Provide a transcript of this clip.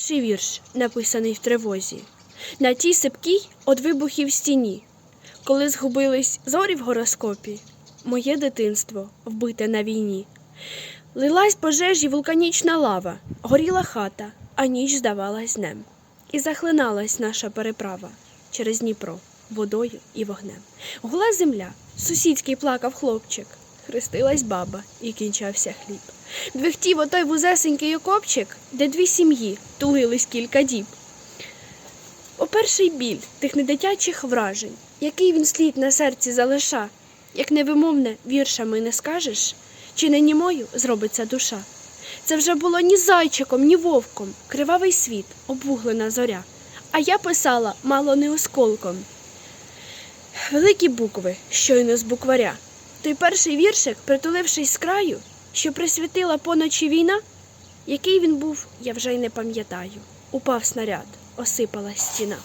Перший вірш, написаний в тривозі, на тій сипкій од вибухів стіні, коли згубились зорі в гороскопі, моє дитинство вбите на війні. Лилась пожежі вулканічна лава, горіла хата, а ніч здавалась днем. І захлиналась наша переправа через Дніпро водою і вогнем. Гула земля, сусідський плакав хлопчик, хрестилась баба і кінчався хліб. Двихтів отой вузесенький окопчик, де дві сім'ї тулились кілька діб. О перший біль тих недитячих вражень, який він слід на серці залиша, як невимовне віршами не скажеш, чи не німою зробиться душа. Це вже було ні зайчиком, ні вовком, кривавий світ, обвуглена зоря. А я писала мало не осколком. Великі букви, щойно з букваря. Той перший віршик, притулившись з краю, що присвятила поночі війна, який він був, я вже й не пам'ятаю. Упав снаряд, осипалась стіна.